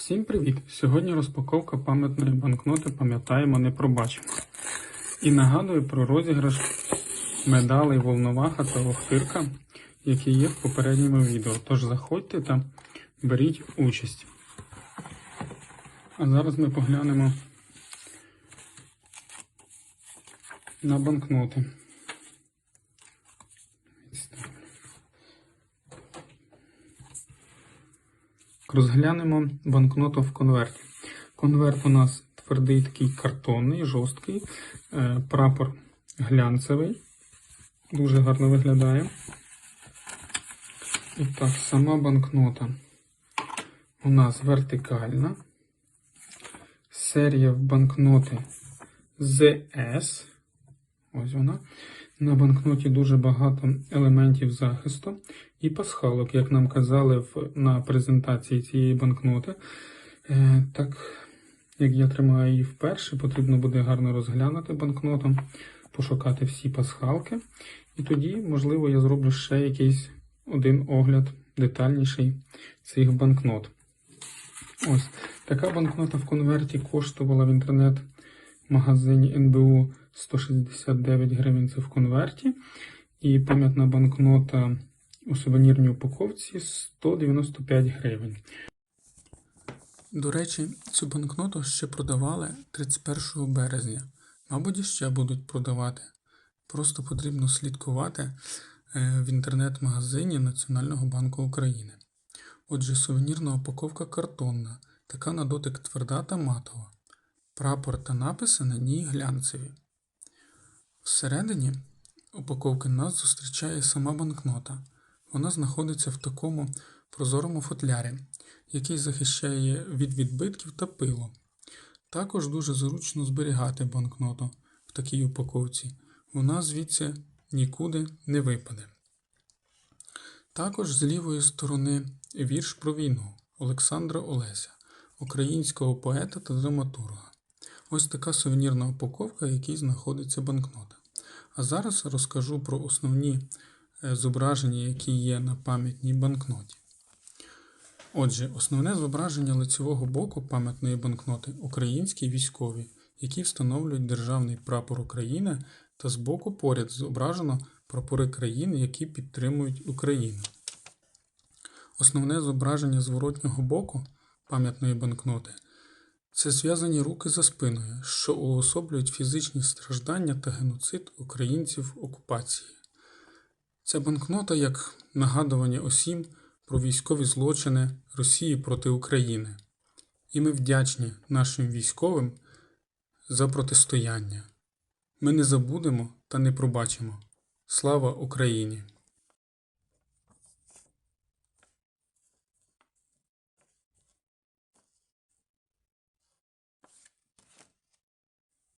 Всім привіт! Сьогодні розпаковка пам'ятної банкноти Пам'ятаємо, не пробачимо. І нагадую про розіграш медалей Волноваха та Охтирка, які є в попередньому відео. Тож заходьте та беріть участь. А зараз ми поглянемо на банкноти. Розглянемо банкноту в конверті. Конверт у нас твердий такий картонний, жорсткий, е, прапор глянцевий, дуже гарно виглядає. І так, сама банкнота у нас вертикальна. Серія банкноти ZS. Ось вона. На банкноті дуже багато елементів захисту і пасхалок, як нам казали на презентації цієї банкноти. Е, так, як я тримаю її вперше, потрібно буде гарно розглянути банкноту, пошукати всі пасхалки. І тоді, можливо, я зроблю ще якийсь один огляд детальніший цих банкнот. Ось така банкнота в конверті коштувала в інтернет-магазині НБУ 169 гривень це в конверті. І пам'ятна банкнота у сувенірній упаковці 195 гривень. До речі, цю банкноту ще продавали 31 березня. Мабуть, і ще будуть продавати. Просто потрібно слідкувати е, в інтернет-магазині Національного банку України. Отже, сувенірна упаковка картонна, така на дотик тверда та матова. Прапор та написи на ній глянцеві. Всередині упаковки нас зустрічає сама банкнота. Вона знаходиться в такому прозорому футлярі, який захищає від відбитків та пилу. Також дуже зручно зберігати банкноту в такій упаковці. Вона звідси нікуди не випаде. Також з лівої сторони вірш про війну Олександра Олеся, українського поета та драматурга. Ось така сувенірна упаковка, в якій знаходиться банкнота. А зараз розкажу про основні е, зображення, які є на пам'ятній банкноті. Отже, основне зображення лицевого боку пам'ятної банкноти українські військові, які встановлюють державний прапор України, та збоку поряд зображено прапори країн, які підтримують Україну. Основне зображення зворотнього боку пам'ятної банкноти це зв'язані руки за спиною, що уособлюють фізичні страждання та геноцид українців окупації. Ця банкнота як нагадування усім про військові злочини Росії проти України. І ми вдячні нашим військовим за протистояння. Ми не забудемо та не пробачимо. Слава Україні!